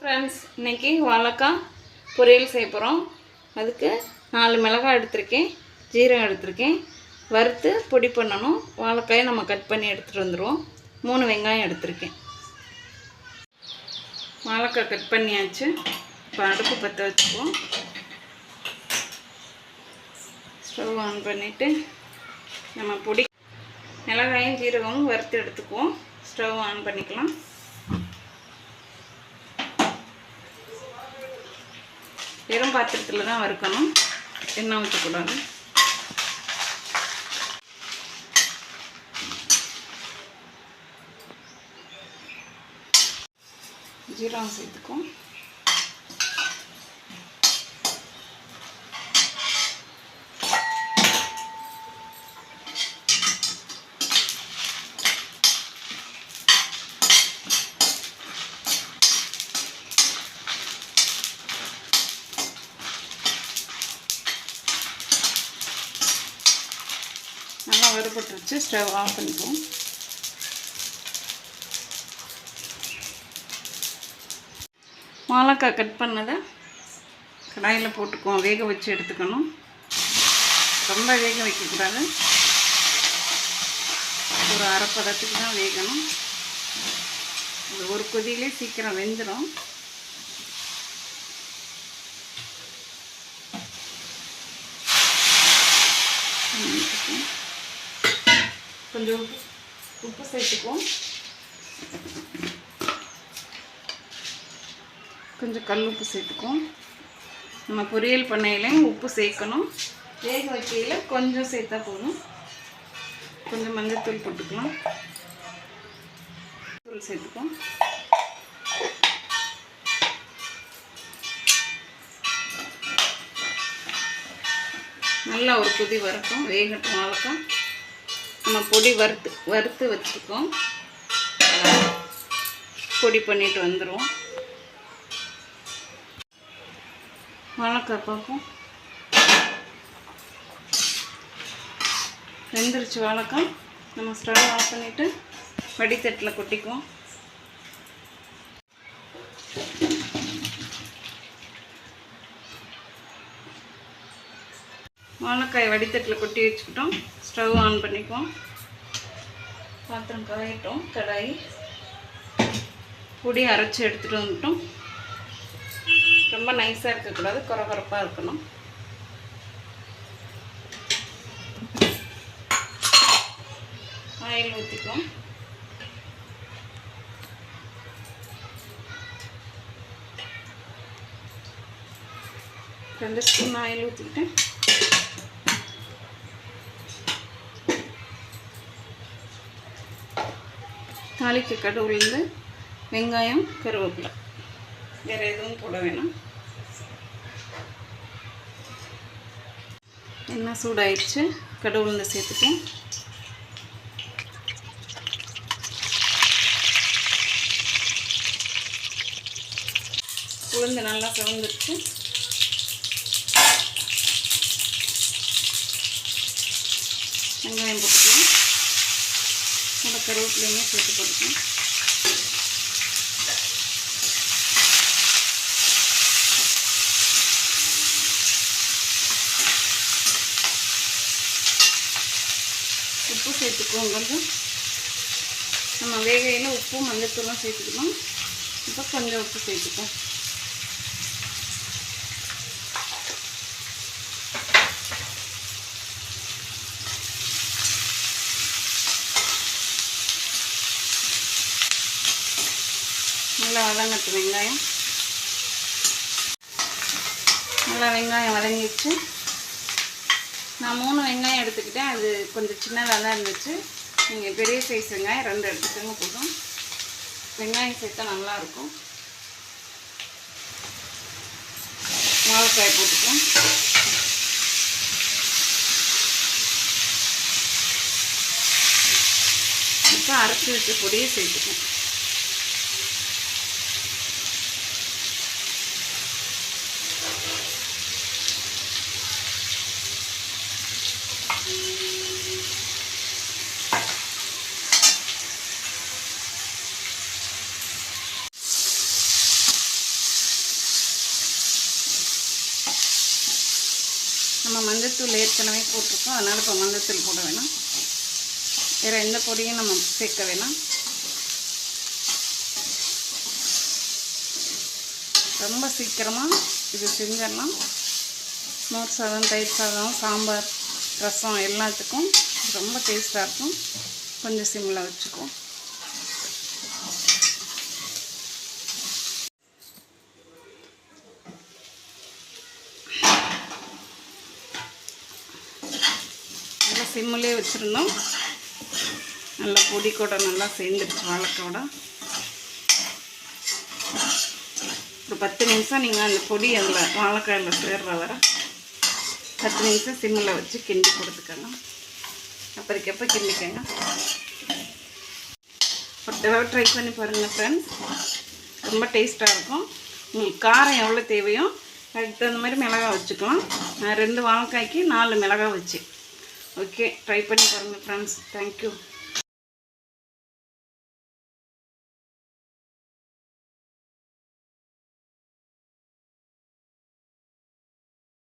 Friends இன்றைக்கி வாழைக்காய் பொரியல் செய்ய போகிறோம் அதுக்கு நாலு மிளகாய் எடுத்திருக்கேன் ஜீரகம் எடுத்திருக்கேன். வறுத்து பொடி பண்ணணும். வாழைக்காயை நம்ம கட் பண்ணி எடுத்துகிட்டு வந்துடுவோம் மூணு வெங்காயம் எடுத்திருக்கேன். வாழைக்காய் கட் பண்ணியாச்சு. இப்போ அடுப்பு பற்ற வச்சுக்குவோம். ஸ்டவ் ஆன் பண்ணிவிட்டு நம்ம பொடி மிளகாயும் ஜீரகமும் வறுத்து எடுத்துக்குவோம். ஸ்டவ் ஆன் பண்ணிக்கலாம். வெறும் பாத்திரத்தில் தான் வறுக்கணும். எண்ணெய் ஊற்றக்கூடாது ஜீரகம் சேர்த்துக்கும் நல்லா வறுபட்டுருச்சு. ஸ்டவ் ஆஃப் பண்ணிக்குவோம். வாழைக்காய் கட் பண்ணதை கடாயில் போட்டுக்குவோம். வேக வச்சு எடுத்துக்கணும். ரொம்ப வேக வைக்கக்கூடாது. ஒரு அரை பதத்துக்கு தான் வேகணும். ஒரு கொதியிலே சீக்கிரம் வெந்துடும் கொஞ்சம் உப்பு உப்பு சேர்த்துக்குவோம். கொஞ்சம் கல் உப்பு சேர்த்துக்குவோம். நம்ம பொரியல் பண்ணையிலையும் உப்பு சேர்க்கணும். வேக வைக்கையில் கொஞ்சம் சேர்த்தா போதும். கொஞ்சம் மஞ்சத்தூள் போட்டுக்கலாம். தூள் சேர்த்துக்குவோம். நல்லா ஒரு கொதி வரட்டும். வேகட்டும் வாழைக்காய் நம்ம பொடி வறுத்து வறுத்து வச்சுருக்கோம். பொடி பண்ணிட்டு வந்துடுவோம் வாழைக்காய் பார்ப்போம். வெந்துருச்சு வாழைக்காய். நம்ம ஸ்டவ் ஆஃப் பண்ணிவிட்டு வடித்தட்டில் கொட்டிக்குவோம். வாழைக்காய் வடித்தட்டில் கொட்டி வச்சுக்கிட்டோம். ஸ்டவ் ஆன் பண்ணிக்குவோம். பாத்திரம் காயட்டும் கடாயி. பொடி அரைச்சி எடுத்துகிட்டு வந்துட்டோம். ரொம்ப நைஸாக இருக்கக்கூடாது குறகுறப்பாக இருக்கணும். ஆயில் ஊற்றிக்குவோம் ரெண்டு ஸ்பூன் ஆயில் ஊற்றிக்கிட்டேன் தாளிக்க கடை வெங்காயம் கருவேப்பிலை. வேறு எதுவும் போட வேணாம். எண்ணெய் சூடாயிடுச்சு. கடை சேர்த்துக்கேன் உளுந்து நல்லா கவர்ந்துருச்சு வெங்காயம் போட்டுக்கலாம். கருவேப்பிலையுமே சேர்த்து போட்டுக்கலாம். உப்பு சேர்த்துக்குவோம் கொஞ்சம் நம்ம வேகையில் உப்பு மஞ்சத்தூளும் சேர்த்துக்கணும். இப்போ கொஞ்சம் உப்பு சேர்த்துக்குவோம் நல்லா வதங்கட்டு வெங்காயம். நல்லா வெங்காயம் வதங்கிடுச்சு. நான் மூணு வெங்காயம் எடுத்துக்கிட்டேன். அது கொஞ்சம் சின்னதாக தான் இருந்துச்சு. நீங்கள் பெரிய சைஸ் வெங்காயம் ரெண்டு எடுத்துக்கோங்க போதும். வெங்காயம் சேர்த்தா நல்லாயிருக்கும். மிளகாய் போட்டுப்போம் இப்போ அரைச்சி வச்ச பொடியை சேர்த்துக்கோம் மஞ்சத்தூள் ஏற்கனவே போட்டிருக்கோம். அதனால் இப்போ மஞ்சத்தூள் போட வேணாம். வேறு எந்த பொடியும் நம்ம சேர்க்க வேணாம். ரொம்ப சீக்கிரமாக இது செஞ்சிடலாம். மோர் சாதம் தயிர் சாதம் சாம்பார் ரசம் எல்லாத்துக்கும் ரொம்ப டேஸ்ட்டாக இருக்கும். கொஞ்சம் சிம்மில் வச்சுக்குவோம். சிம்மிலே வச்சுருந்தோம். நல்லா பொடி கூட நல்லா சேர்ந்துருச்சு வாழைக்காவோட ஒரு பத்து நிமிஷம் நீங்கள் அந்த பொடி அதில் வாழைக்காயில் சேர்ற வர பத்து நிமிஷம் சிம்மில் வச்சு கிண்டி கொடுத்துக்கோங்க. அப்புறக்கப்போ கிண்டிக்கோங்க. ஒரு தடவை ட்ரை பண்ணி பாருங்கள் ஃப்ரெண்ட்ஸ் ரொம்ப டேஸ்ட்டாக இருக்கும். உங்களுக்கு காரம் எவ்வளோ தேவையோ அதுக்கு தகுந்த மாதிரி மிளகா வச்சுக்கலாம். நான் ரெண்டு வாழைக்காய்க்கு நாலு மிளகா வச்சு. ஓகே ட்ரை பண்ணி பாருங்கள் ஃப்ரெண்ட்ஸ் தேங்க்யூ